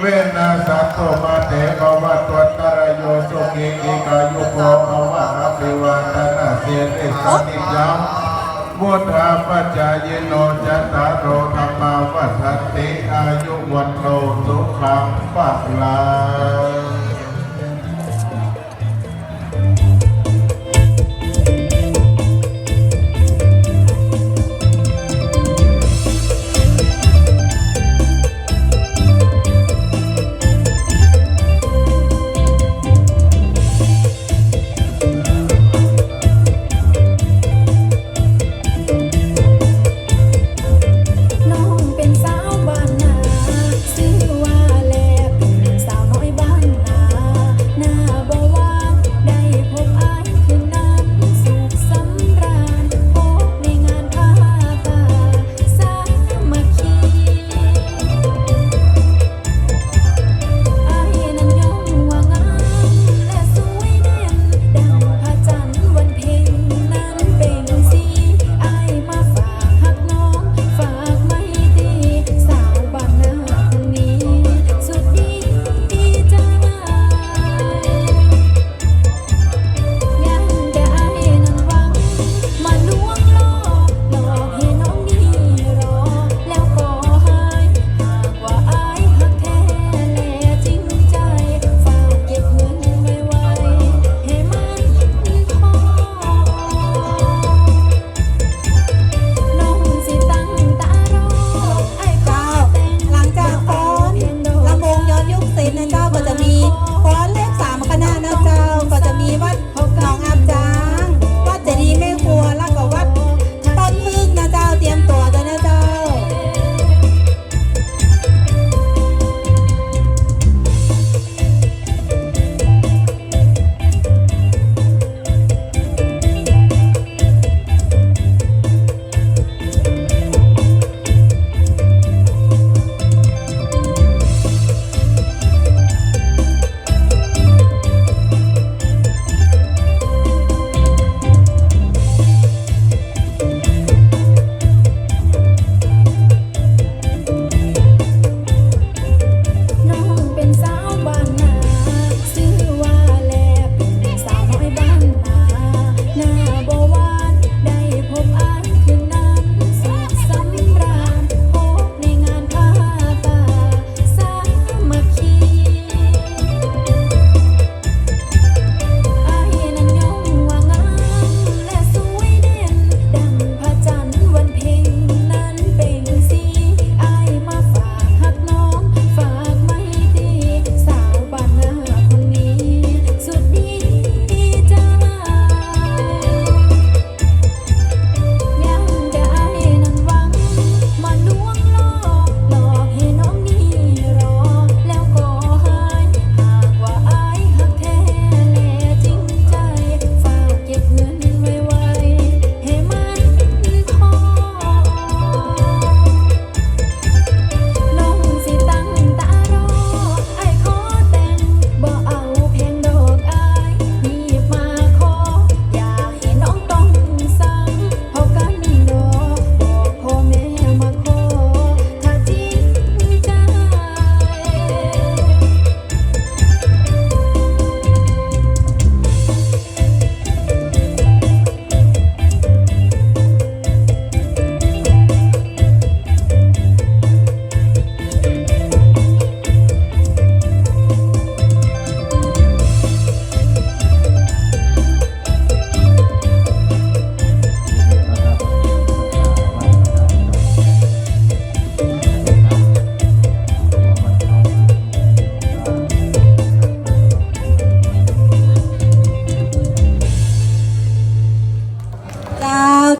เวนัสสัตโตมาเตภวัตวัตระโยสุขิอิกายุโกภวะอภิวาทนาเสริสันิจังมุทาปัจจายโนจัตตารโรธรรมาวัฏติอายุวันโนสุขังปัลลั